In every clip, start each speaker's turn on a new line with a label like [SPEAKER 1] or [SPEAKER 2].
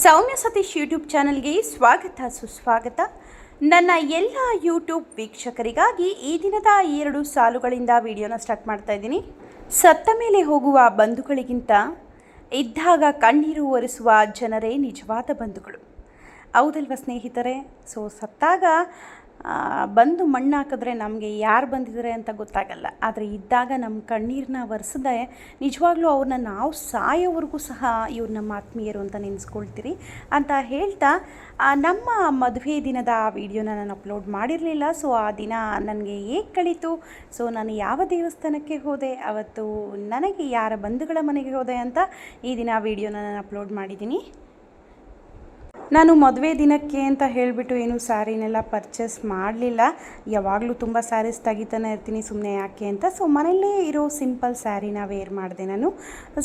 [SPEAKER 1] ಸೌಮ್ಯ Satish YouTube ಚಾನಲ್ಗೆ ಸ್ವಾಗತ, ಸುಸ್ವಾಗತ. ನನ್ನ ಎಲ್ಲ ಯೂಟ್ಯೂಬ್ ವೀಕ್ಷಕರಿಗಾಗಿ ಈ ದಿನದ ಎರಡು ಸಾಲುಗಳಿಂದ ವಿಡಿಯೋನ ಸ್ಟಾರ್ಟ್ ಮಾಡ್ತಾ ಇದ್ದೀನಿ. ಸತ್ತ ಮೇಲೆ ಹೋಗುವ ಬಂಧುಗಳಿಗಿಂತ ಇದ್ದಾಗ ಕಣ್ಣೀರು ಒರೆಸುವ ಜನರೇ ನಿಜವಾದ ಬಂಧುಗಳು. ಹೌದಲ್ವ ಸ್ನೇಹಿತರೆ? ಸೊ ಸತ್ತಾಗ ಬಂದು ಮಣ್ಣು ಹಾಕಿದ್ರೆ ನಮಗೆ ಯಾರು ಬಂದಿದ್ದಾರೆ ಅಂತ ಗೊತ್ತಾಗಲ್ಲ. ಆದರೆ ಇದ್ದಾಗ ನಮ್ಮ ಕಣ್ಣೀರನ್ನ ಒರೆಸದೆ ನಿಜವಾಗ್ಲೂ ಅವ್ರನ್ನ ನಾವು ಸಾಯೋವರೆಗೂ ಸಹ ಇವ್ರು ನಮ್ಮ ಆತ್ಮೀಯರು ಅಂತ ನೆನೆಸ್ಕೊಳ್ತೀರಿ ಅಂತ ಹೇಳ್ತಾ ನಮ್ಮ ಮದುವೆ ದಿನದ ಆ ವಿಡಿಯೋನ ನಾನು ಅಪ್ಲೋಡ್ ಮಾಡಿರಲಿಲ್ಲ. ಸೊ, ಆ ದಿನ ನನಗೆ ಹೇಗೆ ಕಳೀತು? ಸೊ, ನಾನು ಯಾವ ದೇವಸ್ಥಾನಕ್ಕೆ ಹೋದೆ? ಅವತ್ತು ನನಗೆ ಯಾರ ಬಂಧುಗಳ ಮನೆಗೆ ಹೋದೆ ಅಂತ ಈ ದಿನ ವಿಡಿಯೋನ ನಾನು ಅಪ್ಲೋಡ್ ಮಾಡಿದ್ದೀನಿ. ನಾನು ಮದುವೆ ದಿನಕ್ಕೆ ಅಂತ ಹೇಳಿಬಿಟ್ಟು ಏನು ಸ್ಯಾರಿನೆಲ್ಲ ಪರ್ಚೇಸ್ ಮಾಡಲಿಲ್ಲ. ಯಾವಾಗಲೂ ತುಂಬ ಸ್ಯಾರೀಸ್ ತೆಗಿತಾನೆ ಇರ್ತೀನಿ ಸುಮ್ಮನೆ ಯಾಕೆ ಅಂತ. ಸೊ ಮನೆಯಲ್ಲೇ ಇರೋ ಸಿಂಪಲ್ ಸ್ಯಾರಿನ ವೇರ್ ಮಾಡಿದೆ ನಾನು.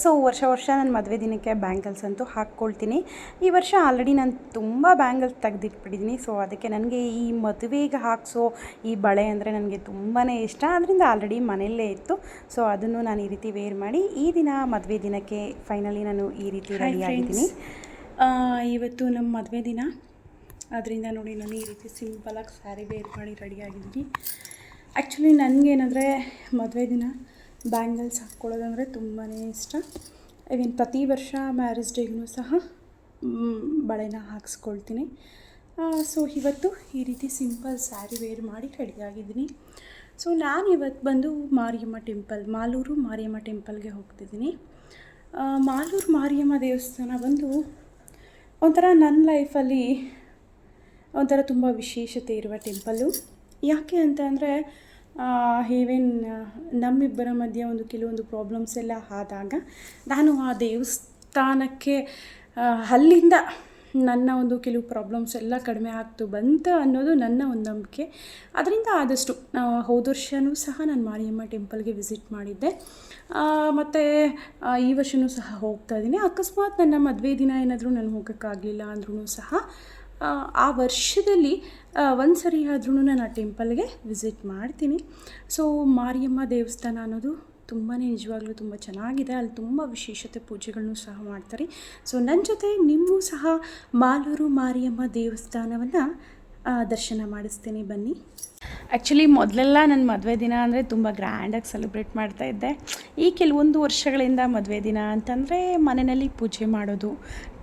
[SPEAKER 1] ಸೊ ವರ್ಷ ವರ್ಷ ನಾನು ಮದುವೆ ದಿನಕ್ಕೆ ಬ್ಯಾಂಗಲ್ಸ್ ಅಂತೂ ಹಾಕ್ಕೊಳ್ತೀನಿ. ಈ ವರ್ಷ ಆಲ್ರೆಡಿ ನಾನು ತುಂಬ ಬ್ಯಾಂಗಲ್ಸ್ ತೆಗೆದಿಟ್ಬಿಟ್ಟಿದ್ದೀನಿ ಸೊ ಅದಕ್ಕೆ ನನಗೆ ಈ ಮದುವೆಗೆ ಹಾಕ್ಸೋ ಈ ಬಳೆ ಅಂದರೆ ನನಗೆ ತುಂಬಾ ಇಷ್ಟ. ಅದರಿಂದ ಆಲ್ರೆಡಿ ಮನೆಯಲ್ಲೇ ಇತ್ತು. ಸೊ ಅದನ್ನು ನಾನು ಈ ರೀತಿ ವೇರ್ ಮಾಡಿ ಈ ದಿನ ಮದುವೆ ದಿನಕ್ಕೆ ಫೈನಲಿ ನಾನು ಈ ರೀತಿ ರೆಡಿ ಆಗಿದ್ದೀನಿ. ಇವತ್ತು ನಮ್ಮ ಮದುವೆ ದಿನ. ಅದರಿಂದ ನೋಡಿ ನಾನು ಈ ರೀತಿ ಸಿಂಪಲಾಗಿ ಸ್ಯಾರಿ ವೇರ್ ಮಾಡಿ ರೆಡಿಯಾಗಿದ್ದೀನಿ ಆ್ಯಕ್ಚುಲಿ ನನಗೇನಂದರೆ ಮದುವೆ ದಿನ ಬ್ಯಾಂಗಲ್ಸ್ ಹಾಕ್ಕೊಳ್ಳೋದಂದರೆ ತುಂಬಾ ಇಷ್ಟ. ಇವನ್ ಪ್ರತಿ ವರ್ಷ ಮ್ಯಾರೇಜ್ ಡೇಗೂ ಸಹ ಬಳೆನ ಹಾಕ್ಸ್ಕೊಳ್ತೀನಿ. ಸೊ ಇವತ್ತು ಈ ರೀತಿ ಸಿಂಪಲ್ ಸ್ಯಾರಿ ವೇರ್ ಮಾಡಿ ರೆಡಿಯಾಗಿದ್ದೀನಿ ಸೊ ನಾನು ಇವತ್ತು ಬಂದು ಮಾರಿಯಮ್ಮ ಟೆಂಪಲ್ ಮಾಲೂರು ಮಾರಿಯಮ್ಮ ಟೆಂಪಲ್ಗೆ ಹೋಗ್ತಿದ್ದೀನಿ. ಮಾಲೂರು ಮಾರಿಯಮ್ಮ ದೇವಸ್ಥಾನ ಬಂದು ಒಂಥರ ನನ್ನ ಲೈಫಲ್ಲಿ ಒಂಥರ ತುಂಬ ವಿಶೇಷತೆ ಇರುವ ಟೆಂಪಲ್ಲು ಯಾಕೆ ಅಂತ ಅಂದರೆ ಈವೇನ್ ನಮ್ಮಿಬ್ಬರ ಮಧ್ಯೆ ಒಂದು ಕೆಲವೊಂದು ಪ್ರಾಬ್ಲಮ್ಸ್ ಎಲ್ಲ ಆದಾಗ, ನಾನು ಆ ದೇವಸ್ಥಾನಕ್ಕೆ ಅಲ್ಲಿಂದ ನನ್ನ ಒಂದು ಕೆಲವು ಪ್ರಾಬ್ಲಮ್ಸ್ ಎಲ್ಲ ಕಡಿಮೆ ಆಗ್ತು ಬಂತ ಅನ್ನೋದು ನನ್ನ ಒಂದು ನಂಬಿಕೆ. ಅದರಿಂದ ಆದಷ್ಟು ಹೋದ ವರ್ಷವೂ ಸಹ ನಾನು ಮಾರಿಯಮ್ಮ ಟೆಂಪಲ್ಗೆ ವಿಸಿಟ್ ಮಾಡಿದ್ದೆ. ಮತ್ತು ಈ ವರ್ಷವೂ ಸಹ ಹೋಗ್ತಾ ಇದ್ದೀನಿ. ಅಕಸ್ಮಾತ್ ನನ್ನ ಮದುವೆ ದಿನ ಏನಾದರೂ ನಾನು ಹೋಗೋಕ್ಕಾಗಲಿಲ್ಲ ಅಂದ್ರೂ ಸಹ, ಆ ವರ್ಷದಲ್ಲಿ ಒಂದು ಸರಿ ಆದ್ರೂ ನಾನು ಆ ಟೆಂಪಲ್ಗೆ ವಿಸಿಟ್ ಮಾಡ್ತೀನಿ. ಸೊ ಮಾರಿಯಮ್ಮ ದೇವಸ್ಥಾನ ಅನ್ನೋದು ತುಂಬಾ ನಿಜವಾಗ್ಲೂ ತುಂಬ ಚೆನ್ನಾಗಿದೆ. ಅಲ್ಲಿ ತುಂಬ ವಿಶೇಷತೆ ಪೂಜೆಗಳನ್ನು ಸಹ ಮಾಡ್ತಾರೆ. ಸೊ ನನ್ನ ಜೊತೆ ನಿಮ್ಮೂ ಸಹ ಮಾಲೂರು ಮಾರಿಯಮ್ಮ ದೇವಸ್ಥಾನವನ್ನು ದರ್ಶನ ಮಾಡಿಸ್ತೀನಿ. ಬನ್ನಿ. ಆ್ಯಕ್ಚುಲಿ ಮೊದಲೆಲ್ಲ ನನ್ನ ಮದುವೆ ದಿನ ಅಂದರೆ ತುಂಬ ಗ್ರ್ಯಾಂಡಾಗಿ ಸೆಲೆಬ್ರೇಟ್ ಮಾಡ್ತಾ ಇದ್ದೆ. ಈ ಕೆಲವೊಂದು ವರ್ಷಗಳಿಂದ ಮದುವೆ ದಿನ ಅಂತಂದರೆ ಮನೆಯಲ್ಲಿ ಪೂಜೆ ಮಾಡೋದು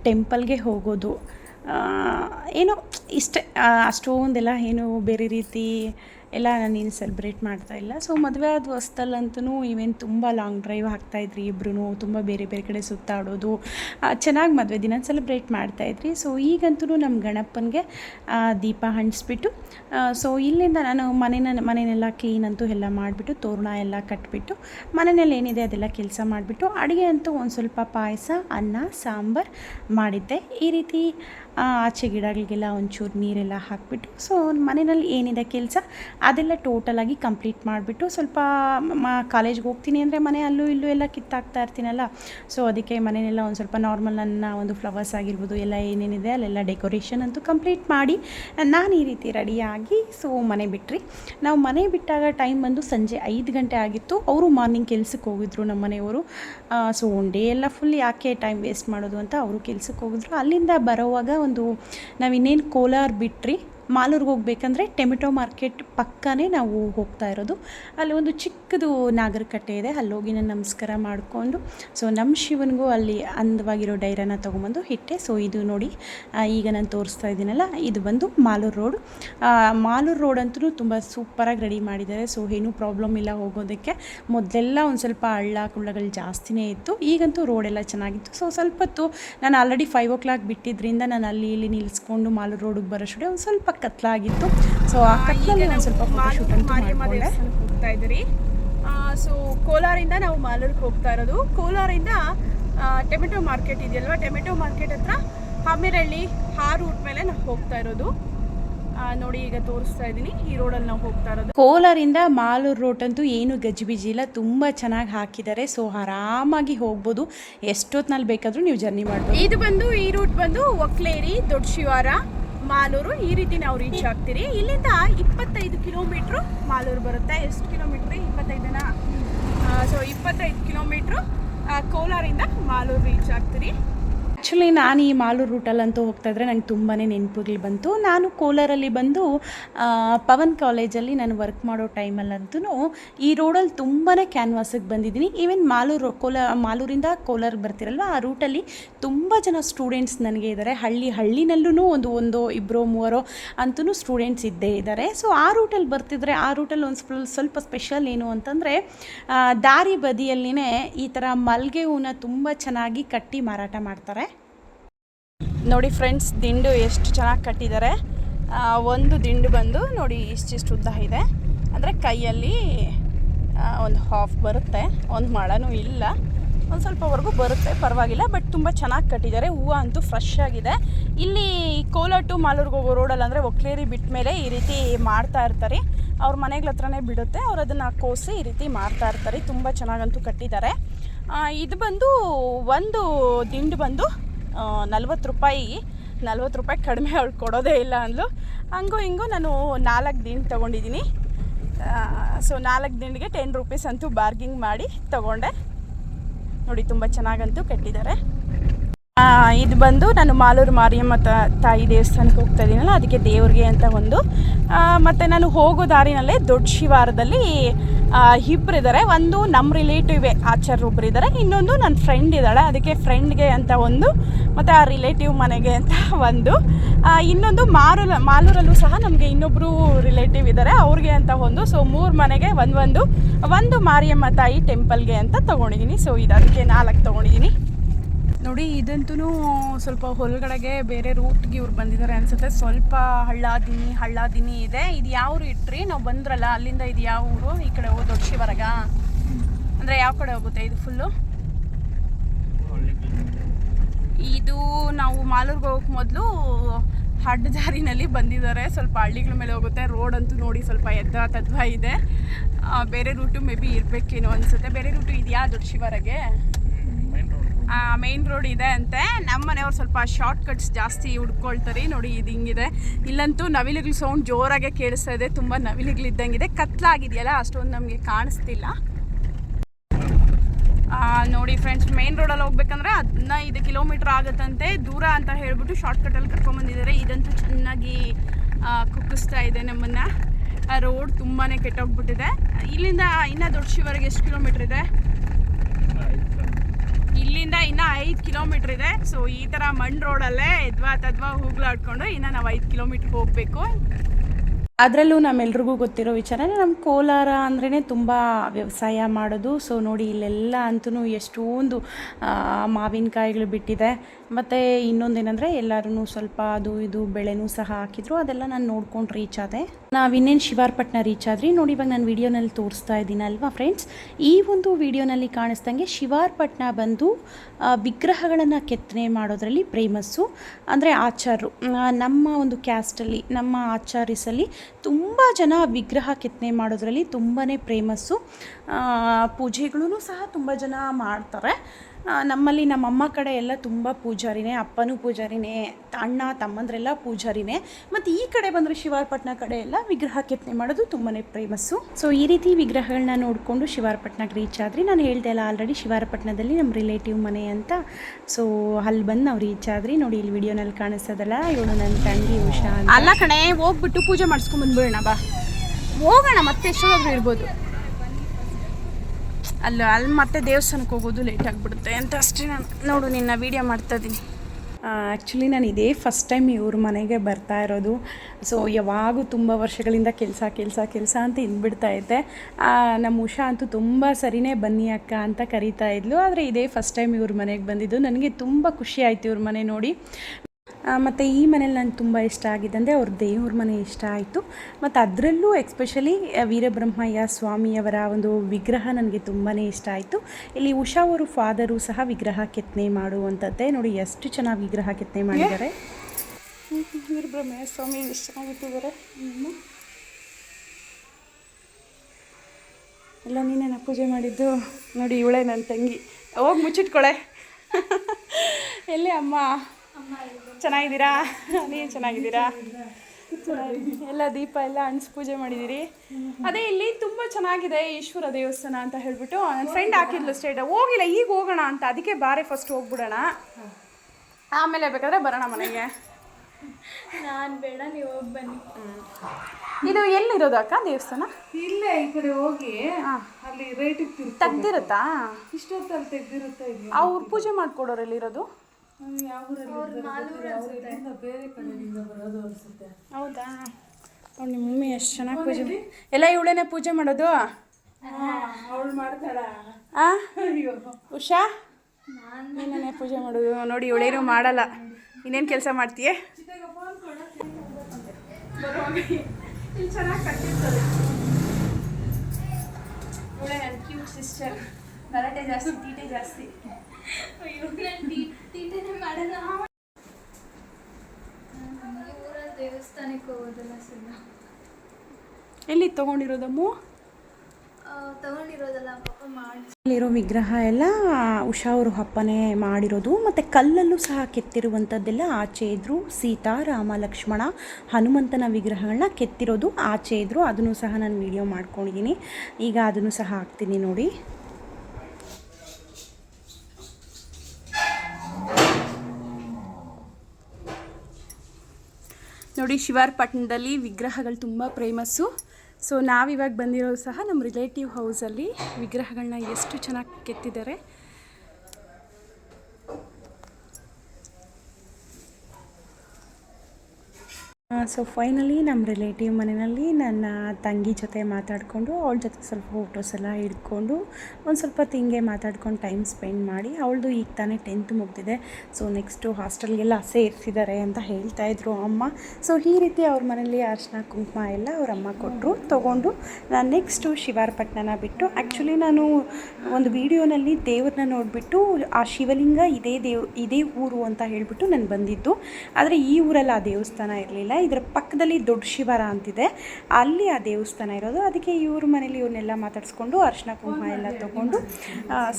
[SPEAKER 1] ಟೆಂಪಲ್ಗೆ ಹೋಗೋದು ಏನೋ ಇಷ್ಟೇ ಅಷ್ಟೊಂದೆಲ್ಲ ಏನು ಬೇರೆ ರೀತಿ ಎಲ್ಲ ನಾನೇನು ಸೆಲೆಬ್ರೇಟ್ ಮಾಡ್ತಾ ಇಲ್ಲ. ಸೊ ಮದುವೆ ಆದ ಹೊಸ್ತಲ್ಲಂತೂ ಇವೇನು ತುಂಬ ಲಾಂಗ್ ಡ್ರೈವ್ ಹಾಕ್ತಾಯಿದ್ರಿ ಇಬ್ಬರೂ ತುಂಬ ಬೇರೆ ಬೇರೆ ಕಡೆ ಸುತ್ತಾಡೋದು ಚೆನ್ನಾಗಿ ಮದುವೆ ದಿನ ಸೆಲೆಬ್ರೇಟ್ ಮಾಡ್ತಾಯಿದ್ರಿ ಸೊ ಈಗಂತೂ ನಮ್ಮ ಗಣಪನಿಗೆ ದೀಪ ಹಂಚ್ಬಿಟ್ಟು ಸೊ ಇಲ್ಲಿಂದ ನಾನು ಮನೆನ ಮನೆಯನ್ನೆಲ್ಲ ಕ್ಲೀನ್ ಅಂತೂ ಎಲ್ಲ ಮಾಡಿಬಿಟ್ಟು, ತೋರಣ ಎಲ್ಲ ಕಟ್ಬಿಟ್ಟು, ಮನೆಯಲ್ಲಿ ಏನಿದೆ ಅದೆಲ್ಲ ಕೆಲಸ ಮಾಡಿಬಿಟ್ಟು, ಅಡುಗೆ ಅಂತೂ ಒಂದು ಸ್ವಲ್ಪ ಪಾಯಸ, ಅನ್ನ, ಸಾಂಬಾರು ಮಾಡಿದ್ದೆ. ಈ ರೀತಿ ಆಚೆ ಗಿಡಗಳಿಗೆಲ್ಲ ಒಂಚೂರು ನೀರೆಲ್ಲ ಹಾಕಿಬಿಟ್ಟು ಸೊ ಮನೆಯಲ್ಲಿ ಏನಿದೆ ಕೆಲಸ, ಅದೆಲ್ಲ ಟೋಟಲಾಗಿ ಕಂಪ್ಲೀಟ್ ಮಾಡಿಬಿಟ್ಟು ಸ್ವಲ್ಪ ಮ ಕಾಲೇಜ್ಗೆ ಹೋಗ್ತೀನಿ ಅಂದರೆ ಮನೆ ಅಲ್ಲೂ ಇಲ್ಲೂ ಎಲ್ಲ ಕಿತ್ತಾಕ್ತಾ ಇರ್ತೀನಲ್ಲ ಸೊ ಅದಕ್ಕೆ ಮನೆಯೆಲ್ಲ ಒಂದು ಸ್ವಲ್ಪ ನಾರ್ಮಲ್ ನನ್ನ ಒಂದು ಫ್ಲವರ್ಸ್ ಆಗಿರ್ಬೋದು ಎಲ್ಲ ಏನೇನಿದೆ ಅಲ್ಲೆಲ್ಲ ಡೆಕೋರೇಷನ್ ಅಂತೂ ಕಂಪ್ಲೀಟ್ ಮಾಡಿ, ನಾನು ಈ ರೀತಿ ರೆಡಿಯಾಗಿ ಸೊ ಮನೆ ಬಿಟ್ರಿ. ನಾವು ಮನೆ ಬಿಟ್ಟಾಗ ಟೈಮ್ ಬಂದು ಸಂಜೆ ಐದು ಗಂಟೆ ಆಗಿತ್ತು, ಅವರು ಮಾರ್ನಿಂಗ್ ಕೆಲಸಕ್ಕೆ ಹೋಗಿದ್ರು ನಮ್ಮ ಮನೆಯವರು ಸೊ ಒನ್ ಡೇ ಎಲ್ಲ ಫುಲ್ ಯಾಕೆ ಟೈಮ್ ವೇಸ್ಟ್ ಮಾಡೋದು ಅಂತ ಅವರು ಕೆಲಸಕ್ಕೆ ಹೋಗಿದ್ರು. ಅಲ್ಲಿಂದ ಬರೋವಾಗ ಒಂದು ನಾವು ಇನ್ನೇನು ಕೋಲಾರ ಬಿಟ್ರಿ ಮಾಲೂರಿಗೆ ಹೋಗ್ಬೇಕಂದ್ರೆ ಟೊಮೆಟೊ ಮಾರ್ಕೆಟ್ ಪಕ್ಕನೇ ನಾವು ಹೋಗ್ತಾ ಇರೋದು. ಅಲ್ಲಿ ಒಂದು ಚಿಕ್ಕದು ನಾಗರಕಟ್ಟೆ ಇದೆ ಅಲ್ಲಿ ಹೋಗಿ ನಾನು ನಮಸ್ಕಾರ ಮಾಡಿಕೊಂಡು, ಸೊ ನಮ್ಮ ಶಿವನಿಗೂ ಅಲ್ಲಿ ಅಂದವಾಗಿರೋ ಡೈರನ ತೊಗೊಂಬಂದು ಇಟ್ಟೆ. ಸೊ ಇದು ನೋಡಿ ಈಗ ನಾನು ತೋರಿಸ್ತಾ ಇದ್ದೀನಲ್ಲ, ಇದು ಬಂದು ಮಾಲೂರು ರೋಡ್. ಮಾಲೂರು ರೋಡ್ ಅಂತೂ ತುಂಬ ಸೂಪರಾಗಿ ರೆಡಿ ಮಾಡಿದ್ದಾರೆ. ಸೊ ಏನೂ ಪ್ರಾಬ್ಲಮ್ ಇಲ್ಲ ಹೋಗೋದಕ್ಕೆ. ಮೊದಲೆಲ್ಲ ಒಂದು ಸ್ವಲ್ಪ ಹಳ್ಳ ಕುಳ್ಳಗಳು ಜಾಸ್ತಿನೇ ಇತ್ತು. ಈಗಂತೂ ರೋಡೆಲ್ಲ ಚೆನ್ನಾಗಿತ್ತು. ಸೊ ಸ್ವಲ್ಪ ಹೊತ್ತು ನಾನು ಆಲ್ರೆಡಿ ಫೈವ್ ಓ ಕ್ಲಾಕ್ ಬಿಟ್ಟಿದ್ದರಿಂದ ನಾನು ಅಲ್ಲಿ ಇಲ್ಲಿ ನಿಲ್ಲಿಸ್ಕೊಂಡು ಮಾಲೂರು ರೋಡಿಗೆ ಬರೋಷ್ಟೇ ಒಂದು ಸ್ವಲ್ಪ ಕತ್ಲಾಗಿತ್ತು. ಸೊ ಆ ಕತ್ಲಲ್ಲಿ ಒಂದು ಸ್ವಲ್ಪ ಫೋಟೋಶೂಟ್ ಅಂತ ಮಾಡಿಕೊಂಡೆ.
[SPEAKER 2] ಹೋಗ್ತಾ ಇದ್ದೀರಿ. ಸೊ ಕೋಲಾರಿಂದ ನಾವು ಮಾಲೂರಿಗೆ ಹೋಗ್ತಾ ಇರೋದು. ಕೋಲಾರಿಂದ ಟೊಮೆಟೊ ಮಾರ್ಕೆಟ್ ಇದೆಯಲ್ವಾ? ಟೊಮೆಟೊ ಮಾರ್ಕೆಟ್ ಹತ್ರ ಹಮ್ಮಿರಳ್ಳಿ ಆ ರೂಟ್ ಮೇಲೆ ನಾವು ಹೋಗ್ತಾ ಇರೋದು. ನೋಡಿ ಈಗ ತೋರಿಸ್ತಾ ಇದ್ದೀನಿ. ಈ ರೋಡಲ್ಲಿ ನಾವು ಹೋಗ್ತಾ ಇರೋದು.
[SPEAKER 1] ಕೋಲಾರಿಂದ ಮಾಲೂರು ರೋಡ್ ಅಂತೂ ಏನು ಗಜಿಬಿಜಿ ಇಲ್ಲ. ತುಂಬ ಚೆನ್ನಾಗಿ ಹಾಕಿದ್ದಾರೆ. ಸೊ ಆರಾಮಾಗಿ ಹೋಗ್ಬೋದು. ಎಷ್ಟೊತ್ತಿನಲ್ಲಿ ಬೇಕಾದರೂ ನೀವು ಜರ್ನಿ ಮಾಡ್ಬೋದು.
[SPEAKER 2] ಇದು ಬಂದು ಈ ರೂಟ್ ಬಂದು ಒಕ್ಲೇರಿ ದೊಡ್ಡ ಶಿವಾರ ಮಾಲೂರು ಈ ರೀತಿ ನಾವು ರೀಚ್ ಆಗ್ತೀರಿ. ಇಲ್ಲಿಂದ ಇಪ್ಪತ್ತೈದು ಕಿಲೋಮೀಟ್ರು ಮಾಲೂರು ಬರುತ್ತೆ. ಎಷ್ಟು ಕಿಲೋಮೀಟ್ರ್ ಇಪ್ಪತ್ತೈದನ ಸೊ ಇಪ್ಪತ್ತೈದು ಕಿಲೋಮೀಟ್ರು ಕೋಲಾರಿಂದ ಮಾಲೂರು ರೀಚ್ ಆಗ್ತೀರಿ.
[SPEAKER 1] ಆ್ಯಕ್ಚುಲಿ ನಾನು ಈ ಮಾಲೂರು ರೂಟಲ್ಲಂತೂ ಹೋಗ್ತಾ ಇದ್ರೆ ನಂಗೆ ತುಂಬಾ ನೆನಪುಗಳು ಬಂತು. ನಾನು ಕೋಲಾರಲ್ಲಿ ಬಂದು ಪವನ್ ಕಾಲೇಜಲ್ಲಿ ನಾನು ವರ್ಕ್ ಮಾಡೋ ಟೈಮಲ್ಲಂತೂ ಈ ರೋಡಲ್ಲಿ ತುಂಬಾ ಕ್ಯಾನ್ವಾಸಿಗೆ ಬಂದಿದ್ದೀನಿ. ಈವನ್ ಮಾಲೂರು ಕೋಲ, ಮಾಲೂರಿಂದ ಕೋಲಾರ್ಗೆ ಬರ್ತಿರಲ್ವ, ಆ ರೂಟಲ್ಲಿ ತುಂಬ ಜನ ಸ್ಟೂಡೆಂಟ್ಸ್ ನನಗೆ ಇದ್ದಾರೆ ಹಳ್ಳಿ ಹಳ್ಳಿನಲ್ಲೂ ಒಂದು ಒಂದು ಇಬ್ಬರು ಮೂವರೋ ಅಂತೂ ಸ್ಟೂಡೆಂಟ್ಸ್ ಇದ್ದೇ ಇದ್ದಾರೆ ಸೊ ಆ ರೂಟಲ್ಲಿ ಬರ್ತಿದ್ರೆ, ಆ ರೂಟಲ್ಲಿ ಒಂದು ಸ್ವಲ್ಪ ಸ್ಪೆಷಲ್ ಏನು ಅಂತಂದರೆ ದಾರಿ ಬದಿಯಲ್ಲಿನೇ ಈ ಥರ ಮಲ್ಗೆ ಹೂನ ತುಂಬ ಚೆನ್ನಾಗಿ ಕಟ್ಟಿ ಮಾರಾಟ ಮಾಡ್ತಾರೆ. ನೋಡಿ ಫ್ರೆಂಡ್ಸ್, ದಿಂಡು ಎಷ್ಟು ಚೆನ್ನಾಗಿ ಕಟ್ಟಿದ್ದಾರೆ. ಒಂದು ದಿಂಡು ಬಂದು ನೋಡಿ ಇಷ್ಟಿಷ್ಟು ಉದ್ದ ಇದೆ. ಅಂದರೆ ಕೈಯಲ್ಲಿ ಒಂದು ಹಾಫ್ ಬರುತ್ತೆ. ಒಂದು ಮೊಳನೂ ಇಲ್ಲ. ಒಂದು ಸ್ವಲ್ಪವರೆಗೂ ಬರುತ್ತೆ, ಪರವಾಗಿಲ್ಲ ಬಟ್ ತುಂಬ ಚೆನ್ನಾಗಿ ಕಟ್ಟಿದ್ದಾರೆ. ಹೂವು ಅಂತೂ ಫ್ರೆಶ್ ಆಗಿದೆ. ಇಲ್ಲಿ ಕೋಲಾರ ಟು ಮಾಲೂರ್ಗೆ ಹೋಗೋ ರೋಡಲ್ಲಿ ಅಂದರೆ ಒಕ್ಲೇರಿ ಬಿಟ್ಟ ಮೇಲೆ ಈ ರೀತಿ ಮಾಡ್ತಾ ಇರ್ತಾರೆ. ಅವ್ರ ಮನೆಗಳ ಹತ್ರನೇ ಬಿಡುತ್ತೆ. ಅವ್ರು ಅದನ್ನು ಕೋಸಿ ಈ ರೀತಿ ಮಾಡ್ತಾ ಇರ್ತಾರೆ. ತುಂಬ ಚೆನ್ನಾಗಂತೂ ಕಟ್ಟಿದ್ದಾರೆ. ಇದು ಬಂದು ಒಂದು ದಿಂಡು ಬಂದು ನಲ್ವತ್ತು ರೂಪಾಯಿ ನಲ್ವತ್ತು ರೂಪಾಯಿ ಕಡಿಮೆ ಅವಳು ಕೊಡೋದೇ ಇಲ್ಲ ಅಂದಳು ಹಂಗೋ ಹಿಂಗೋ ನಾನು ನಾಲ್ಕು ದಿನ ತೊಗೊಂಡಿದ್ದೀನಿ. ಸೊ ನಾಲ್ಕು ದಿನಗೆ ಟೆನ್ ರುಪೀಸ್ ಅಂತೂ ಬಾರ್ಗಿಂಗ್ ಮಾಡಿ ತೊಗೊಂಡೆ. ನೋಡಿ, ತುಂಬ ಚೆನ್ನಾಗಂತೂ ಕಟ್ಟಿದ್ದಾರೆ. ಇದು ಬಂದು ನಾನು ಮಾಲೂರು ಮಾರಿಯಮ್ಮ ತಾಯಿ ದೇವಸ್ಥಾನಕ್ಕೆ ಹೋಗ್ತಾ ಇದ್ದೀನಲ್ಲ, ಅದಕ್ಕೆ ದೇವ್ರಿಗೆ ಅಂತ ಒಂದು. ಮತ್ತು ನಾನು ಹೋಗೋ ದಾರಿನಲ್ಲೇ ದೊಡ್ಡ ಶಿವಾರದಲ್ಲಿ ಇಬ್ಬರಿದ್ದಾರೆ ಒಂದು ನಮ್ಮ ರಿಲೇಟಿವೇ ಆಚಾರ್ಯ ಒಬ್ಬರು ಇದ್ದಾರೆ ಇನ್ನೊಂದು ನನ್ನ ಫ್ರೆಂಡ್ ಇದ್ದಾಳೆ. ಅದಕ್ಕೆ ಫ್ರೆಂಡ್ಗೆ ಅಂತ ಒಂದು, ಮತ್ತು ಆ ರಿಲೇಟಿವ್ ಮನೆಗೆ ಅಂತ ಒಂದು. ಇನ್ನೊಂದು ಮಾರು ಮಾಲೂರಲ್ಲೂ ಸಹ ನಮಗೆ ಇನ್ನೊಬ್ಬರು ರಿಲೇಟಿವ್ ಇದ್ದಾರೆ ಅವ್ರಿಗೆ ಅಂತ ಒಂದು. ಸೊ ಮೂರು ಮನೆಗೆ ಒಂದೊಂದು ಒಂದು ಒಂದು ಮಾರಿಯಮ್ಮ ತಾಯಿ ಟೆಂಪಲ್ಗೆ ಅಂತ ತೊಗೊಂಡಿದ್ದೀನಿ ಸೊ ಇದು ಅದಕ್ಕೆ ನಾಲ್ಕು ತೊಗೊಂಡಿದ್ದೀನಿ ನೋಡಿ ಇದಂತೂ ಸ್ವಲ್ಪ ಹೊಲಗಡೆಗೆ ಬೇರೆ ರೂಟ್ಗೆ ಇವ್ರು ಬಂದಿದ್ದಾರೆ ಅನ್ಸುತ್ತೆ. ಸ್ವಲ್ಪ ಹಳ್ಳ ದಿನಿ ಹಳ್ಳ ದಿನಿ ಇದೆ. ಇದು ಯಾವ ಇಟ್ರಿ ನಾವು ಬಂದ್ರಲ್ಲ, ಅಲ್ಲಿಂದ ಇದು ಯಾವ ಊರು? ಈ ಕಡೆ ದೊಡ್ಡ ಶಿವರಗ. ಅಂದರೆ ಯಾವ ಕಡೆ ಹೋಗುತ್ತೆ ಇದು ಫುಲ್ಲು ಇದು ನಾವು ಮಾಲೂರ್ಗೆ ಹೋಗಕ್ಕೆ ಮೊದಲು ಹಡ್ಡ ಜಾರಿನಲ್ಲಿ ಬಂದಿದ್ದಾರೆ. ಸ್ವಲ್ಪ ಹಳ್ಳಿಗಳ ಮೇಲೆ ಹೋಗುತ್ತೆ. ರೋಡ್ ಅಂತೂ ನೋಡಿ ಸ್ವಲ್ಪ ಎದ್ದ ತದ್ವ ಇದೆ. ಬೇರೆ ರೂಟು ಮೇ ಬಿ ಇರಬೇಕೇನೋ ಅನಿಸುತ್ತೆ. ಬೇರೆ ರೂಟು ಇದೆಯಾ ದೊಡ್ಡ ಶಿವರಗೆ? ಮೇನ್ ರೋಡ್ ಇದೆ ಅಂತೆ. ನಮ್ಮ ಮನೆಯವ್ರು ಸ್ವಲ್ಪ ಶಾರ್ಟ್ ಕಟ್ಸ್ ಜಾಸ್ತಿ ಹುಡ್ಕೊಳ್ತಾರೆ. ನೋಡಿ, ಇದು ಹಿಂಗಿದೆ. ಇಲ್ಲಂತೂ ನವಿಲುಗಳು ಸೌಂಡ್ ಜೋರಾಗೆ ಕೇಳಿಸ್ತಾ ಇದೆ. ತುಂಬ ನವಿಲುಗಳಿದ್ದಂಗಿದೆ ಕತ್ಲಾಗಿದೆಯಲ್ಲ, ಅಷ್ಟೊಂದು ನಮಗೆ ಕಾಣಿಸ್ತಿಲ್ಲ. ನೋಡಿ ಫ್ರೆಂಡ್ಸ್ ಮೇನ್ ರೋಡಲ್ಲಿ ಹೋಗ್ಬೇಕಂದ್ರೆ ಹದಿನೈದು ಕಿಲೋಮೀಟ್ರ್ ಆಗುತ್ತಂತೆ. ದೂರ ಅಂತ ಹೇಳ್ಬಿಟ್ಟು ಶಾರ್ಟ್ ಕಟ್ಟಲ್ಲಿ ಕರ್ಕೊಂಬಂದಿದ್ದಾರೆ ಇದಂತೂ ಚೆನ್ನಾಗಿ ಕುಕ್ಕಿಸ್ತಾ ಇದೆ ನಮ್ಮನ್ನು. ರೋಡ್ ತುಂಬಾ ಕೆಟ್ಟೋಗ್ಬಿಟ್ಟಿದೆ. ಇಲ್ಲಿಂದ ಇನ್ನೂ ದೊಡ್ಡ ಶಿವರಿಗೆ ಎಷ್ಟು ಕಿಲೋಮೀಟ್ರ್ ಇದೆ? ಇಲ್ಲಿಂದ ಇನ್ನ ಐದು ಕಿಲೋಮೀಟ್ರ್ ಇದೆ. ಸೊ ಈ ಥರ ಮಣ್ಣು ರೋಡಲ್ಲೇ ಎದ್ವಾ ತದ್ವಾ ಹೋಗ್ಲಾಡ್ಕೊಂಡು ಇನ್ನು ನಾವು ಐದು ಕಿಲೋಮೀಟರ್ ಹೋಗಬೇಕು. ಅದರಲ್ಲೂ ನಮ್ಮೆಲ್ರಿಗೂ ಗೊತ್ತಿರೋ ವಿಚಾರ ನಮ್ಮ ಕೋಲಾರ ಅಂದ್ರೇ ತುಂಬ ವ್ಯವಸಾಯ ಮಾಡೋದು. ಸೊ ನೋಡಿ ಇಲ್ಲೆಲ್ಲ ಅಂತೂ ಎಷ್ಟೊಂದು ಮಾವಿನಕಾಯಿಗಳು ಬಿಟ್ಟಿದೆ. ಮತ್ತು ಇನ್ನೊಂದೇನೆಂದರೆ ಎಲ್ಲರೂ ಸ್ವಲ್ಪ ಅದು ಇದು ಬೆಳೆನೂ ಸಹ ಹಾಕಿದ್ರು, ಅದೆಲ್ಲ ನಾನು ನೋಡ್ಕೊಂಡು ರೀಚ್ ಆದೆ. ನಾವು ಇನ್ನೇನು ಶಿವಾರ್ಪಟ್ನ ರೀಚ್ ಆದ್ರಿ, ನೋಡಿ ಇವಾಗ ನಾನು ವಿಡಿಯೋನಲ್ಲಿ ತೋರಿಸ್ತಾ ಇದ್ದೀನಲ್ವಾ ಫ್ರೆಂಡ್ಸ್ ಈ ಒಂದು ವಿಡಿಯೋನಲ್ಲಿ ಕಾಣಿಸ್ದಂಗೆ ಶಿವಾರ್ಪಟ್ನ ಬಂದು ವಿಗ್ರಹಗಳನ್ನು ಕೆತ್ತನೆ ಮಾಡೋದ್ರಲ್ಲಿ ಪ್ರೇಮಸ್ಸು ಅಂದರೆ ಆಚಾರರು ನಮ್ಮ ಒಂದು ಕ್ಯಾಸ್ಟಲ್ಲಿ ನಮ್ಮ ಆಚಾರಿಸಲ್ಲಿ ತುಂಬ ಜನ ವಿಗ್ರಹ ಕೆತ್ತನೆ ಮಾಡೋದ್ರಲ್ಲಿ ತುಂಬಾ ಪ್ರೇಮಸ್ಸು ಪೂಜೆಗಳೂ ಸಹ ತುಂಬ ಜನ ಮಾಡ್ತಾರೆ. ನಮ್ಮಲ್ಲಿ ನಮ್ಮಮ್ಮ ಕಡೆ ಎಲ್ಲ ತುಂಬ ಪೂಜಾರಿನೇ, ಅಪ್ಪನೂ ಪೂಜಾರಿನೇ, ಅಣ್ಣ, ತಮ್ಮಂದ್ರೆಲ್ಲ ಪೂಜಾರಿನೇ. ಮತ್ತು ಈ ಕಡೆ ಬಂದರೆ ಶಿವಾರ್ಪಟ್ನ ಕಡೆ ಎಲ್ಲ ವಿಗ್ರಹ ಕೆತ್ತನೆ ಮಾಡೋದು ತುಂಬಾ ಫೇಮಸ್ಸು. ಸೊ ಈ ರೀತಿ ವಿಗ್ರಹಗಳನ್ನ ನೋಡಿಕೊಂಡು ಶಿವಾರ್ಪಟ್ನಕ್ಕೆ ರೀಚ್ ಆದ್ರಿ. ನಾನು ಹೇಳ್ದೆ ಅಲ್ಲ ಆಲ್ರೆಡಿ ಶಿವಾರ್ಪಟ್ನದಲ್ಲಿ ನಮ್ಮ ರಿಲೇಟಿವ್ ಮನೆ ಅಂತ. ಸೊ ಅಲ್ಲಿ ಬಂದು ನಾವು ರೀಚ್ ಆದ್ರಿ. ನೋಡಿ ಇಲ್ಲಿ ವಿಡಿಯೋನಲ್ಲಿ ಕಾಣಿಸ್ತದಲ್ಲ ಇವಳು ನನ್ನ ತಂಗಿ ಉಷಾ
[SPEAKER 2] ಅಲ್ಲ ಕಣೆ, ಹೋಗ್ಬಿಟ್ಟು ಪೂಜೆ ಮಾಡಿಸ್ಕೊಂಡ್ಬಂದ್ಬಿಡೋಣ ಬಾ. ಹೋಗೋಣ ಮತ್ತೆ ಎಷ್ಟೊತ್ತಾದ್ರೂ ಇರ್ಬೋದು. ಅಲ್ಲ ಅಲ್ಲಿ ಮತ್ತೆ ದೇವಸ್ಥಾನಕ್ಕೆ ಹೋಗೋದು ಲೇಟ್ ಆಗಿಬಿಡುತ್ತೆ ಅಂತ ಅಷ್ಟೇ ನಾನು. ನೋಡು, ನಿನ್ನ ವೀಡಿಯೋ ಮಾಡ್ತಾ ಇದ್ದೀನಿ
[SPEAKER 1] ಆ್ಯಕ್ಚುಲಿ ನಾನು ಇದೇ ಫಸ್ಟ್ ಟೈಮ್ ಇವ್ರ ಮನೆಗೆ ಬರ್ತಾ ಇರೋದು. ಸೊ ಯಾವಾಗೂ ತುಂಬ ವರ್ಷಗಳಿಂದ ಕೆಲಸ ಕೆಲಸ ಕೆಲಸ ಅಂತ ಇನ್ಬಿಡ್ತಾ ಇದ್ದೆ. ನಮ್ಮ ಉಷಾ ಅಂತೂ ತುಂಬ ಸರಿನೇ ಬನ್ನಿ ಅಕ್ಕ ಅಂತ ಕರೀತಾ ಇದ್ಲು. ಆದರೆ ಇದೇ ಫಸ್ಟ್ ಟೈಮ್ ಇವ್ರ ಮನೆಗೆ ಬಂದಿದ್ದು. ನನಗೆ ತುಂಬ ಖುಷಿ ಆಯಿತು ಇವ್ರ ಮನೆ ನೋಡಿ. ಮತ್ತು ಈ ಮನೇಲಿ ನನಗೆ ತುಂಬ ಇಷ್ಟ ಆಗಿದೆ ಅಂದರೆ ಅವ್ರ ದೇವ್ರ ಮನೆ ಇಷ್ಟ ಆಯಿತು. ಮತ್ತು ಅದರಲ್ಲೂ ಎಕ್ಸ್ಪೆಷಲಿ ವೀರಬ್ರಹ್ಮಯ್ಯ ಸ್ವಾಮಿಯವರ ಒಂದು ವಿಗ್ರಹ ನನಗೆ ತುಂಬಾ ಇಷ್ಟ ಆಯಿತು. ಇಲ್ಲಿ ಉಷಾ ಅವರು ಫಾದರು ಸಹ ವಿಗ್ರಹ ಕೆತ್ತನೆ ಮಾಡುವಂಥದ್ದೇ ನೋಡಿ ಎಷ್ಟು ಚೆನ್ನಾಗಿ ವಿಗ್ರಹ ಕೆತ್ತನೆ ಮಾಡಿದ್ದಾರೆ.
[SPEAKER 2] ವೀರಬ್ರಹ್ಮಯ್ಯ ಸ್ವಾಮಿ ಎಷ್ಟು ಚೆನ್ನಾಗಿಟ್ಟಿದ್ದಾರೆ
[SPEAKER 1] ಎಲ್ಲ ನೀನೇನ ಪೂಜೆ ಮಾಡಿದ್ದು? ನೋಡಿ ಇವಳೆ ನನ್ನ ತಂಗಿ. ಹೋಗಿ ಮುಚ್ಚಿಟ್ಕೊಳೆ. ಎಲ್ಲಿ ಅಮ್ಮ? ಚೆನ್ನಾಗಿದ್ದೀರಾ? ನೀವು ಚೆನ್ನಾಗಿದ್ದೀರಾ? ಚೆನ್ನಾಗಿ- ಎಲ್ಲ ದೀಪ ಎಲ್ಲ ಅಣಿಸ್ ಪೂಜೆ ಮಾಡಿದ್ದೀರಿ. ಅದೇ ಇಲ್ಲಿ ತುಂಬ ಚೆನ್ನಾಗಿದೆ ಈಶ್ವರ ದೇವಸ್ಥಾನ ಅಂತ ಹೇಳ್ಬಿಟ್ಟು ನನ್ನ ಫ್ರೆಂಡ್ ಹಾಕಿದ್ಲು ಸ್ಟೇಟ್ ಹೋಗಿಲ್ಲ ಈಗ ಹೋಗೋಣ ಅಂತ. ಅದಕ್ಕೆ ಬಾರೆ ಫಸ್ಟ್ ಹೋಗ್ಬಿಡೋಣ.
[SPEAKER 2] ಆಮೇಲೆ ಬೇಕಾದ್ರೆ ಬರೋಣ ಮನೆಗೆ.
[SPEAKER 3] ನಾನು ಬೇಡ ನೀವು ಹೋಗಿ ಬನ್ನಿ.
[SPEAKER 2] ಇದು ಎಲ್ಲಿರೋದು ಅಕ್ಕ ದೇವಸ್ಥಾನ?
[SPEAKER 4] ಇಲ್ಲೇ ಈ ಕಡೆ ಹೋಗಿ ಅಲ್ಲಿ ರೇಟಿಗೆ
[SPEAKER 2] ತೆಗ್ದಿರುತ್ತಾ?
[SPEAKER 4] ಇಷ್ಟೊತ್ತಲ್ಲಿ ತೆಗ್ದಿರುತ್ತೆ ಇಲ್ಲಿ
[SPEAKER 2] ಅವ್ರು ಪೂಜೆ ಮಾಡ್ಕೊಡೋರು ಎಲ್ಲಿರೋದು? ಹೌದಾ? ನಿಮ್ಮ ಮಮ್ಮಿ ಎಷ್ಟು ಚೆನ್ನಾಗಿ ಪೂಜೆ ಎಲ್ಲ? ಇವಳೇನೆ ಪೂಜೆ ಮಾಡೋದು?
[SPEAKER 4] ಅವಳು ಮಾಡ್ತಾಳ.
[SPEAKER 2] ಆ? ಉಷಾ? ನೀನೇ ಪೂಜೆ ಮಾಡೋದು? ನೋಡಿ ಇವಳೇನು ಮಾಡಲ್ಲ. ಇನ್ನೇನು ಕೆಲಸ ಮಾಡ್ತೀಯ? ಸಿಸ್ಟರ್ ಗಲಾಟೆ ಜಾಸ್ತಿ ಟೀಟೆ ಜಾಸ್ತಿ.
[SPEAKER 3] ಅಯ್ಯೋ ನಾನು ತೀಟೆನೇ ಮಾಡಲ್ಲ. ಊರಲ್ಲಿ ದೇವಸ್ಥಾನಕ್ಕೆ ಹೋಗೋದಲ್ಲ ಸುಳ್ಳ
[SPEAKER 2] ಎಲ್ಲಿ ತಗೊಂಡಿರೋದಮ್ಮ
[SPEAKER 3] ತಗೊಂಡಿರೋದಲ್ಲ ಪಾಪ ಮಾಡಿ.
[SPEAKER 1] ಅಲ್ಲಿರೋ ವಿಗ್ರಹ ಎಲ್ಲ ಉಷಾ ಅವರು ಅಪ್ಪನೇ ಮಾಡಿರೋದು. ಮತ್ತು ಕಲ್ಲಲ್ಲೂ ಸಹ ಕೆತ್ತಿರುವಂಥದ್ದೆಲ್ಲ ಆಚೆ ಇದ್ರು ಸೀತಾ ರಾಮ ಲಕ್ಷ್ಮಣ ಹನುಮಂತನ ವಿಗ್ರಹಗಳನ್ನ ಕೆತ್ತಿರೋದು ಆಚೆ ಇದ್ರು ಅದನ್ನು ಸಹ ನಾನು ವಿಡಿಯೋ ಮಾಡ್ಕೊಂಡಿದ್ದೀನಿ ಈಗ ಅದನ್ನು ಸಹ ಹಾಕ್ತೀನಿ ನೋಡಿ.
[SPEAKER 2] ನೋಡಿ ಶಿವಾರ್ಪಟ್ಟಣದಲ್ಲಿ ವಿಗ್ರಹಗಳು ತುಂಬ ಫೇಮಸ್ಸು ಸೊ ನಾವಿವಾಗ ಬಂದಿರೋದು ಸಹ ನಮ್ಮ ರಿಲೇಟಿವ್ ಹೌಸಲ್ಲಿ ವಿಗ್ರಹಗಳನ್ನ ಎಷ್ಟು ಚೆನ್ನಾಗಿ ಕೆತ್ತಿದ್ದಾರೆ.
[SPEAKER 1] ಸೊ ಫೈನಲಿ ನಮ್ಮ ರಿಲೇಟಿವ್ ಮನೆಯಲ್ಲಿ ನನ್ನ ತಂಗಿ ಜೊತೆ ಮಾತಾಡಿಕೊಂಡು ಅವಳ ಜೊತೆ ಸ್ವಲ್ಪ ಫೋಟೋಸ್ ಎಲ್ಲ ಹಿಡ್ಕೊಂಡು ಒಂದು ಸ್ವಲ್ಪ ತಿಂಗೆ ಮಾತಾಡ್ಕೊಂಡು ಟೈಮ್ ಸ್ಪೆಂಡ್ ಮಾಡಿ, ಅವಳದು ಈಗ ತಾನೇ ಟೆಂತ್ ಮುಗ್ದಿದೆ. ಸೊ ನೆಕ್ಸ್ಟು ಹಾಸ್ಟೆಲ್ಗೆಲ್ಲ ಸೇರಿಸಿದ್ದಾರೆ ಅಂತ ಹೇಳ್ತಾ ಇದ್ರು ಅಮ್ಮ. ಸೊ ಈ ರೀತಿ ಅವ್ರ ಮನೇಲಿ ಅರ್ಶಿನ, ಕುಂಕುಮ ಎಲ್ಲ ಅವ್ರ ಅಮ್ಮ ಕೊಟ್ಟರು ತೊಗೊಂಡು ನಾನು ನೆಕ್ಸ್ಟು ಶಿವಾರ್ಪಟ್ಟಣನ ಬಿಟ್ಟು ಆ್ಯಕ್ಚುಲಿ ನಾನು ಒಂದು ವಿಡಿಯೋನಲ್ಲಿ ದೇವ್ರನ್ನ ನೋಡಿಬಿಟ್ಟು, ಆ ಶಿವಲಿಂಗ ಇದೇ ದೇವ್, ಇದೇ ಊರು ಅಂತ ಹೇಳಿಬಿಟ್ಟು ನಾನು ಬಂದಿದ್ದು. ಆದರೆ ಈ ಊರಲ್ಲಿ ಆ ದೇವಸ್ಥಾನ ಇರಲಿಲ್ಲ. ಇದರ ಪಕ್ಕದಲ್ಲಿ ದೊಡ್ಡ ಶಿವರ ಅಂತಿದೆ. ಅಲ್ಲಿ ಆ ದೇವಸ್ಥಾನ ಇರೋದು. ಅದಕ್ಕೆ ಇವ್ರ ಮನೇಲಿ ಇವ್ರನ್ನೆಲ್ಲ ಮಾತಾಡಿಸ್ಕೊಂಡು ಅರ್ಶಿನ ಕುಂಕುಮ ಎಲ್ಲ ತೊಗೊಂಡು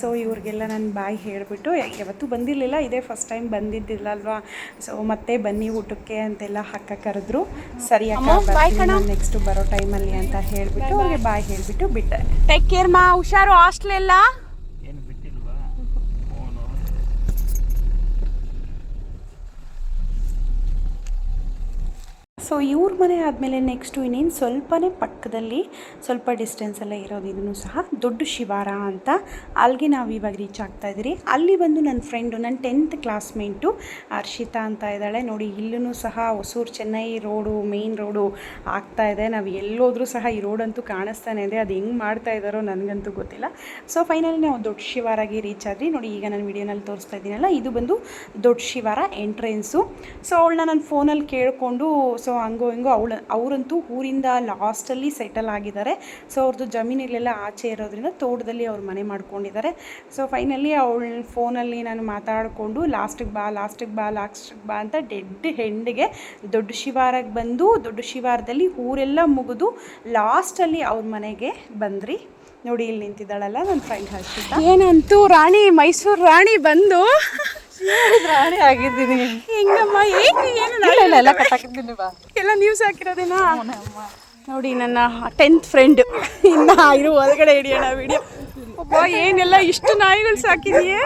[SPEAKER 1] ಸೊ ಇವ್ರಿಗೆಲ್ಲ ನಾನು ಬಾಯಿ ಹೇಳಿಬಿಟ್ಟು ಯಾವತ್ತೂ ಬಂದಿರಲಿಲ್ಲ. ಇದೇ ಫಸ್ಟ್ ಟೈಮ್ ಬಂದಿದ್ದಿಲ್ಲ ಅಲ್ವಾ ಸೊ ಮತ್ತೆ ಬನ್ನಿ ಊಟಕ್ಕೆ ಅಂತೆಲ್ಲ ಹಕ್ಕ ಕರೆದ್ರು. ಸರಿ ನೆಕ್ಸ್ಟ್ ಬರೋ ಟೈಮಲ್ಲಿ ಅಂತ ಹೇಳಿಬಿಟ್ಟು ಅವ್ರಿಗೆ ಬಾಯ್ ಹೇಳಿಬಿಟ್ಟು ಬಿಟ್ಟೆ.
[SPEAKER 2] ಟೇಕ್ ಕೇರ್ ಮಾ ಹುಷಾರು ಹಾಸ್ಟೆಲ್ ಎಲ್ಲ
[SPEAKER 5] ಏನು ಬಿಟ್ಟಿಲ್ವಾ ಫೋನು
[SPEAKER 1] ಸೊ ಇವ್ರ ಮನೆ ಆದಮೇಲೆ ನೆಕ್ಸ್ಟು ಇನ್ನೇನು ಸ್ವಲ್ಪನೇ ಪಕ್ಕದಲ್ಲಿ ಸ್ವಲ್ಪ ಡಿಸ್ಟೆನ್ಸಲ್ಲೇ ಇರೋದು. ಇದನ್ನು ಸಹ ದೊಡ್ಡ ಶಿವಾರ ಅಂತ ಅಲ್ಲಿಗೆ ನಾವು ಇವಾಗ ರೀಚ್ ಆಗ್ತಾ ಇದ್ದೀರಿ. ಅಲ್ಲಿ ಬಂದು ನನ್ನ ಫ್ರೆಂಡು ನನ್ನ ಟೆಂತ್ ಕ್ಲಾಸ್ಮೇಟು ಹರ್ಷಿತಾ ಅಂತ ಇದ್ದಾಳೆ. ನೋಡಿ, ಇಲ್ಲೂ ಸಹ Hosur Chennai road main road ಆಗ್ತಾ ಇದೆ. ನಾವು ಎಲ್ಲೋದ್ರೂ ಸಹ ಈ ರೋಡಂತೂ ಕಾಣಿಸ್ತಾನೆ ಇದೆ. ಅದು ಹೆಂಗೆ ಮಾಡ್ತಾ ಇದ್ದಾರೋ ನನಗಂತೂ ಗೊತ್ತಿಲ್ಲ. ಸೊ ಫೈನಲಿ ನಾವು ದೊಡ್ಡ ಶಿವಾರಾಗಿ ರೀಚ್ ಆದ್ರಿ ನೋಡಿ, ಈಗ ನಾನು ವಿಡಿಯೋನಲ್ಲಿ ತೋರಿಸ್ತಾ ಇದ್ದೀನಲ್ಲ, ಇದು ಬಂದು ದೊಡ್ಡ ಶಿವಾರ ಎಂಟ್ರೆನ್ಸು ಸೊ ಅವಳನ್ನ ನಾನು ಫೋನಲ್ಲಿ ಕೇಳಿಕೊಂಡು ಸೊ ಹಂಗೋ ಹಿಂಗೋ ಅವಳ ಅವರಂತೂ ಊರಿಂದ ಲಾಸ್ಟಲ್ಲಿ ಸೆಟಲ್ ಆಗಿದ್ದಾರೆ. ಸೊ ಅವ್ರದ್ದು ಜಮೀನಲ್ಲೆಲ್ಲ ಆಚೆ ಇರೋದ್ರಿಂದ ತೋಟದಲ್ಲಿ ಅವ್ರು ಮನೆ ಮಾಡ್ಕೊಂಡಿದ್ದಾರೆ. ಸೊ, ಫೈನಲಿ ಅವಳ ಫೋನಲ್ಲಿ ನಾನು ಮಾತಾಡಿಕೊಂಡು, ಲಾಸ್ಟಿಗೆ ಬಾ ಲಾಸ್ಟಿಗೆ ಬಾ ಲಾಸ್ಟಿಗೆ ಬಾ ಅಂತ ಡೆಡ್ ಹೆಂಡಿಗೆ ದೊಡ್ಡ ಶಿವಾರಕ್ಕೆ ಬಂದು, ದೊಡ್ಡ ಶಿವಾರದಲ್ಲಿ ಊರೆಲ್ಲ ಮುಗಿದು ಲಾಸ್ಟಲ್ಲಿ ಅವ್ರ ಮನೆಗೆ ಬಂದ್ರಿ. ನೋಡಿ, ಇಲ್ಲಿ ನಿಂತಿದ್ದಾಳಲ್ಲ ನನ್ನ ಫ್ರೆಂಡ್ ಹರ್ಷಿತಾ.
[SPEAKER 2] ಏನಂತೂ ರಾಣಿ, ಮೈಸೂರು ರಾಣಿ ಬಂದು
[SPEAKER 4] ರಾಣಿ ಆಗಿದ್ದೀನಿ.
[SPEAKER 2] ಹೆಂಗಮ್ಮ ಏನು ಏನು
[SPEAKER 4] ಎಲ್ಲ ಕಟ್ಟಾಕಿದ್ದೀನಿ ಬಾ.
[SPEAKER 2] ಎಲ್ಲ ನ್ಯೂಸ್ ಹಾಕಿರೋದೇನಾ? ನೋಡಿ ನನ್ನ ಟೆಂತ್ ಫ್ರೆಂಡ್ ಇನ್ನ ಇರು ಒಳಗಡೆ ಹಿಡಿಯೋಣ ವಿಡಿಯೋ ಒಬ್ಬ ಏನೆಲ್ಲ ಇಷ್ಟು ನಾಯಿಗಳು ಸಾಕಿದೆಯೇ?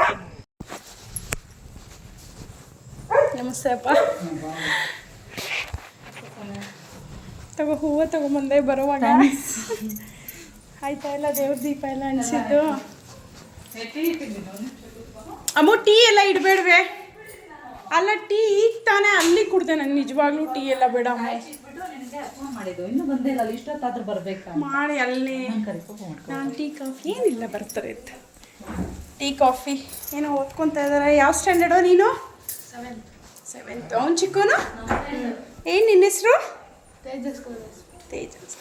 [SPEAKER 2] ನಮಸ್ತೆ ಅಪ್ಪ. ತಗೋ ಹೂವು ತಗೊಂಬಂದೆ ಬರುವಾಗ. ಆಯ್ತಾ ಎಲ್ಲ ದೇವ್ರ ದೀಪ ಎಲ್ಲ ಅನಿಸಿದ್ದು ಅಮ್ಮ ಟೀ ಎಲ್ಲ ಇಡಬೇಡ್ವೆ. ಅಲ್ಲ ಟೀ ಈಗ ತಾನೇ ಅಲ್ಲಿ ಕುಡ್ದೆ ನಾನು ನಿಜವಾಗ್ಲೂ ಟೀ ಎಲ್ಲ ಬೇಡ ಮಾಡಿ ಅಲ್ಲಿ. ನಾನು ಟೀ ಕಾಫಿ ಏನಿಲ್ಲ ಬರ್ತಾರೆ ಟೀ ಕಾಫಿ. ಏನೋ ಓದ್ಕೊತಾ ಇದ್ದಾರೆ ಯಾವ ಸ್ಟ್ಯಾಂಡರ್ಡು ನೀನು?
[SPEAKER 3] ಸೆವೆಂತ್
[SPEAKER 2] ಸೆವೆಂತ್ ಅವ್ನು ಚಿಕ್ಕನು ಏನು ನಿನ್ನ ಹೆಸರು?
[SPEAKER 3] ತೇಜಸ್
[SPEAKER 2] ತೇಜಸ್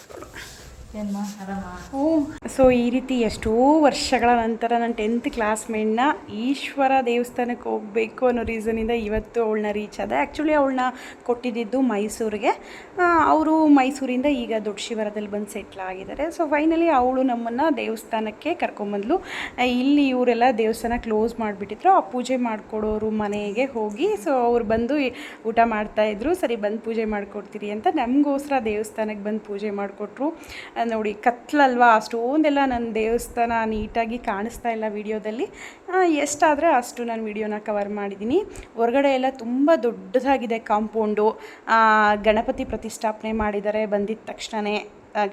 [SPEAKER 1] ಸೊ, ಈ ರೀತಿ ಎಷ್ಟೋ ವರ್ಷಗಳ ನಂತರ ನನ್ನ ಟೆಂತ್ ಕ್ಲಾಸ್ಮೇಟ್ನ ಈಶ್ವರ ದೇವಸ್ಥಾನಕ್ಕೆ ಹೋಗಬೇಕು ಅನ್ನೋ ರೀಸನಿಂದ ಇವತ್ತು ಅವಳನ್ನ ರೀಚ್ ಆದ. ಆ್ಯಕ್ಚುಲಿ ಅವಳನ್ನ ಕೊಟ್ಟಿದ್ದಿದ್ದು ಮೈಸೂರಿಗೆ. ಅವರು ಮೈಸೂರಿಂದ ಈಗ ದೊಡ್ಡ ಶಿವರದಲ್ಲಿ ಬಂದು ಸೆಟ್ಲ್ ಆಗಿದ್ದಾರೆ. ಸೊ ಫೈನಲಿ ಅವಳು ನಮ್ಮನ್ನು ದೇವಸ್ಥಾನಕ್ಕೆ ಕರ್ಕೊಂಬಂದ್ಲು. ಇಲ್ಲಿ ಇವರೆಲ್ಲ ದೇವಸ್ಥಾನ ಕ್ಲೋಸ್ ಮಾಡಿಬಿಟ್ಟಿದ್ರು. ಆ ಪೂಜೆ ಮಾಡಿಕೊಡೋರು ಮನೆಗೆ ಹೋಗಿ ಸೊ ಅವ್ರು ಬಂದು ಊಟ ಮಾಡ್ತಾಯಿದ್ರು ಸರಿ, ಬಂದು ಪೂಜೆ ಮಾಡಿಕೊಡ್ತೀರಿ ಅಂತ ನಮಗೋಸ್ಕರ ದೇವಸ್ಥಾನಕ್ಕೆ ಬಂದು ಪೂಜೆ ಮಾಡಿಕೊಟ್ರು. ನೋಡಿ, ಕತ್ಲಲ್ವಾ? ಅಷ್ಟೊಂದೆಲ್ಲ ನನ್ನ ದೇವಸ್ಥಾನ ನೀಟಾಗಿ ಕಾಣಿಸ್ತಾ ಇಲ್ಲ ವಿಡಿಯೋದಲ್ಲಿ. ಎಷ್ಟಾದರೆ ಅಷ್ಟು ನಾನು ವಿಡಿಯೋನ ಕವರ್ ಮಾಡಿದ್ದೀನಿ ಹೊರಗಡೆ ಎಲ್ಲ ತುಂಬ ದೊಡ್ಡದಾಗಿದೆ ಕಾಂಪೌಂಡು. ಗಣಪತಿ ಪ್ರತಿಷ್ಠಾಪನೆ ಮಾಡಿದ್ದಾರೆ ಬಂದಿದ್ದ ತಕ್ಷಣವೇ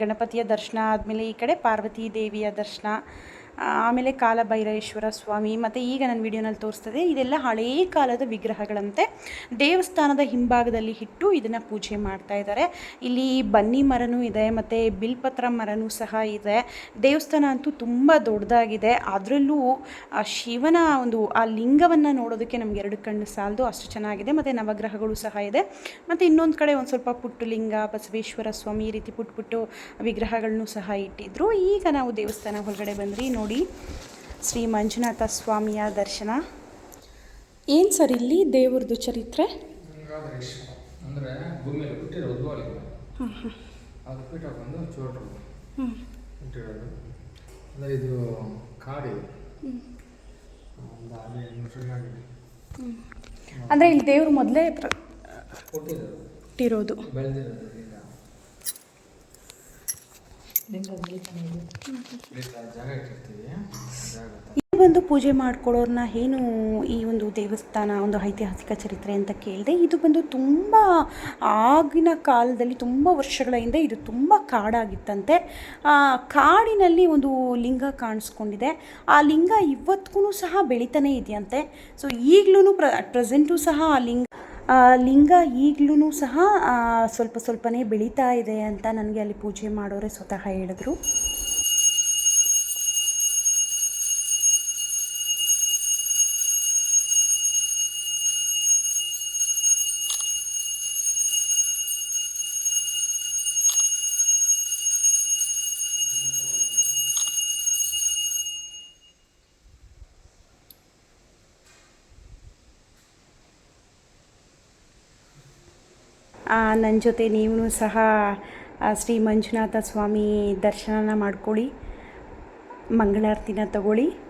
[SPEAKER 1] ಗಣಪತಿಯ ದರ್ಶನ ಆದಮೇಲೆ ಈ ಕಡೆ ಪಾರ್ವತಿ ದೇವಿಯ ದರ್ಶನ. ಆಮೇಲೆ ಕಾಲಭೈರೇಶ್ವರ ಸ್ವಾಮಿ ಮತ್ತು ಈಗ ನನ್ನ ವಿಡಿಯೋನಲ್ಲಿ ತೋರಿಸ್ತದೆ, ಇದೆಲ್ಲ ಹಳೇ ಕಾಲದ ವಿಗ್ರಹಗಳಂತೆ ದೇವಸ್ಥಾನದ ಹಿಂಭಾಗದಲ್ಲಿ ಇಟ್ಟು ಇದನ್ನು ಪೂಜೆ ಮಾಡ್ತಾ ಇದ್ದಾರೆ ಇಲ್ಲಿ ಬನ್ನಿ ಮರನೂ ಇದೆ, ಮತ್ತು ಬಿಲ್ಪತ್ರ ಮರನೂ ಸಹ ಇದೆ. ದೇವಸ್ಥಾನ ಅಂತೂ ತುಂಬ ದೊಡ್ಡದಾಗಿದೆ. ಅದರಲ್ಲೂ ಆ ಶಿವನ ಒಂದು, ಆ ಲಿಂಗವನ್ನು ನೋಡೋದಕ್ಕೆ ನಮ್ಗೆ ಎರಡು ಕಣ್ಣು ಸಾಲದು, ಅಷ್ಟು ಚೆನ್ನಾಗಿದೆ. ಮತ್ತು ನವಗ್ರಹಗಳು ಸಹ ಇದೆ. ಮತ್ತು ಇನ್ನೊಂದು ಕಡೆ ಒಂದು ಸ್ವಲ್ಪ ಪುಟ್ಟು ಲಿಂಗ ಬಸವೇಶ್ವರ ಸ್ವಾಮಿ ಈ ರೀತಿ ಪುಟ್ಟು ಪುಟ್ಟು ವಿಗ್ರಹಗಳನ್ನು ಸಹ ಇಟ್ಟಿದ್ರು. ಈಗ ನಾವು ದೇವಸ್ಥಾನ ಹೊರಗಡೆ ಬಂದ್ರಿ ನೋಡಿ ಶ್ರೀ ಮಂಜುನಾಥ ಸ್ವಾಮಿಯ ದರ್ಶನ. ಏನು ಸರ್ ಇಲ್ಲಿ ದೇವ್ರದ್ದು ಚರಿತ್ರೆ?
[SPEAKER 6] ಅಂದ್ರೆ ಅಂದರೆ ಭೂಮಿಯಲ್ಲಿ ಹುಟ್ಟಿರೋ ಉದ್ವಾಲಿಂಗ ಅದು ಪೀಠ ಬಂದು ಚೋಟರು. ಹುಟ್ಟಿರೋದು. ಅಂದರೆ ಇದು ಕಾಡಿದೆ ಒಂದು ಆರು ಏಳು ವರ್ಷಗಳಾಗಿದೆ
[SPEAKER 1] ಅಂದರೆ ಇಲ್ಲಿ ದೇವರು ಮೊದಲೇ
[SPEAKER 6] ಹುಟ್ಟಿರೋದು. ಬೆಳೆದಿರೋದು. ಈಗ
[SPEAKER 1] ಬಂದು ಪೂಜೆ ಮಾಡ್ಕೊಳ್ಳೋರ್ನ ಏನು ಈ ಒಂದು ದೇವಸ್ಥಾನ, ಒಂದು ಐತಿಹಾಸಿಕ ಚರಿತ್ರೆ ಅಂತ ಕೇಳಿದೆ, ಇದು ಬಂದು ತುಂಬ ಆಗಿನ ಕಾಲದಲ್ಲಿ, ತುಂಬ ವರ್ಷಗಳ ಹಿಂದೆ ಇದು ತುಂಬ ಕಾಡಾಗಿತ್ತಂತೆ. ಕಾಡಿನಲ್ಲಿ ಒಂದು ಲಿಂಗ ಕಾಣಿಸ್ಕೊಂಡಿದೆ. ಆ ಲಿಂಗ ಇವತ್ತಿಗೂ ಸಹ ಬೆಳೀತಾನೇ ಇದೆಯಂತೆ. ಸೊ ಈಗಲೂ ಪ್ರ ಪ್ರೆಸೆಂಟು ಸಹ ಆ ಲಿಂಗ ಲಿಂಗ ಈಗಲೂ ಸಹ ಸ್ವಲ್ಪ ಸ್ವಲ್ಪನೇ ಬೆಳೀತಾ ಇದೆ ಅಂತ ನನಗೆ ಅಲ್ಲಿ ಪೂಜೆ ಮಾಡೋರೆ ಸ್ವತಃ ಹೇಳಿದ್ರು. ನನ್ನ ಜೊತೆ ನೀವು ಸಹ ಶ್ರೀ ಮಂಜುನಾಥ ಸ್ವಾಮಿ ದರ್ಶನನ ಮಾಡ್ಕೊಳ್ಳಿ. ಮಂಗಳಾರತಿನ ತಗೊಳ್ಳಿ.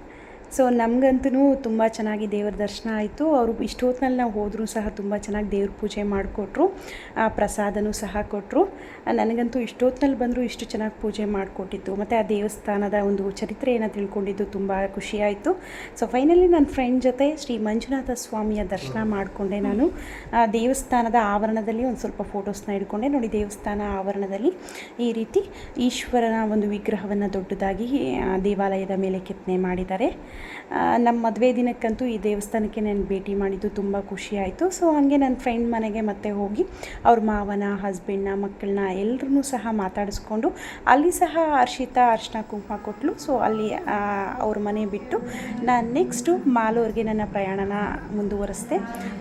[SPEAKER 1] ಸೊ ನಮಗಂತೂ ತುಂಬ ಚೆನ್ನಾಗಿ ದೇವರ ದರ್ಶನ ಆಯಿತು. ಅವರು ಇಷ್ಟೊತ್ತಿನಲ್ಲಿ ನಾವು ಹೋದರೂ ಸಹ ತುಂಬ ಚೆನ್ನಾಗಿ ದೇವ್ರ ಪೂಜೆ ಮಾಡಿಕೊಟ್ರು. ಆ ಪ್ರಸಾದನೂ ಸಹ ಕೊಟ್ಟರು ನನಗಂತೂ ಇಷ್ಟೊತ್ತಿನಲ್ಲಿ ಬಂದರೂ ಇಷ್ಟು ಚೆನ್ನಾಗಿ ಪೂಜೆ ಮಾಡಿಕೊಟ್ಟಿತ್ತು. ಮತ್ತು ಆ ದೇವಸ್ಥಾನದ ಒಂದು ಚರಿತ್ರೆಯನ್ನು ತಿಳ್ಕೊಂಡಿದ್ದು ತುಂಬ ಖುಷಿಯಾಯಿತು ಸೊ ಫೈನಲಿ ನನ್ನ ಫ್ರೆಂಡ್ ಜೊತೆ ಶ್ರೀ ಮಂಜುನಾಥ ಸ್ವಾಮಿಯ ದರ್ಶನ ಮಾಡಿಕೊಂಡೆ ನಾನು. ಆ, ದೇವಸ್ಥಾನದ ಆವರಣದಲ್ಲಿ ಒಂದು ಸ್ವಲ್ಪ ಫೋಟೋಸ್ನ ಹಿಡ್ಕೊಂಡೆ. ನೋಡಿ, ದೇವಸ್ಥಾನ ಆವರಣದಲ್ಲಿ ಈ ರೀತಿ ಈಶ್ವರನ ಒಂದು ವಿಗ್ರಹವನ್ನು ದೊಡ್ಡದಾಗಿ ದೇವಾಲಯದ ಮೇಲೆ ಕೆತ್ತನೆ ಮಾಡಿದ್ದಾರೆ. ನಮ್ಮ ಮದುವೆ ದಿನಕ್ಕಂತೂ ಈ ದೇವಸ್ಥಾನಕ್ಕೆ ನಾನು ಭೇಟಿ ಮಾಡಿದ್ದು ತುಂಬ ಖುಷಿ ಆಯಿತು. ಸೊ ಹಾಗೆ ನನ್ನ ಫ್ರೆಂಡ್ ಮನೆಗೆ ಮತ್ತೆ ಹೋಗಿ ಅವ್ರ ಮಾವನ ಹಸ್ಬೆಂಡ್ನ ಮಕ್ಕಳನ್ನ ಎಲ್ಲರೂ ಸಹ ಮಾತಾಡಿಸ್ಕೊಂಡು ಅಲ್ಲಿ ಸಹ ಹರ್ಷಿತಾ ಅರ್ಶಿನ ಕುಂಕುಮ ಕೊಟ್ಟಲು ಸೊ ಅಲ್ಲಿ ಅವ್ರ ಮನೆ ಬಿಟ್ಟು ನಾನು ನೆಕ್ಸ್ಟು ಮಾಲೂರಿಗೆ ನನ್ನ ಪ್ರಯಾಣನ ಮುಂದುವರೆಸಿದೆ.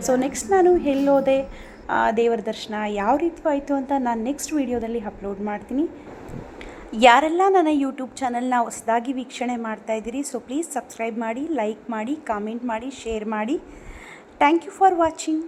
[SPEAKER 1] ಸೊ ನೆಕ್ಸ್ಟ್ ನಾನು ಎಲ್ಲೋದೆ ದೇವರ ದರ್ಶನ ಯಾವ ರೀತಿ ಆಯಿತು ಅಂತ ನಾನು ನೆಕ್ಸ್ಟ್ ವೀಡಿಯೋದಲ್ಲಿ ಅಪ್ಲೋಡ್ ಮಾಡ್ತೀನಿ. ಯಾರೆಲ್ಲ ನನ್ನ ಯೂಟ್ಯೂಬ್ ಚಾನಲ್ನ ಹೊಸದಾಗಿ ವೀಕ್ಷಣೆ ಮಾಡ್ತಾ ಇದ್ದೀರಿ ಸೊ ಪ್ಲೀಸ್ ಸಬ್ಸ್ಕ್ರೈಬ್ ಮಾಡಿ ಲೈಕ್ ಮಾಡಿ ಕಾಮೆಂಟ್ ಮಾಡಿ ಶೇರ್ ಮಾಡಿ. Thank you for watching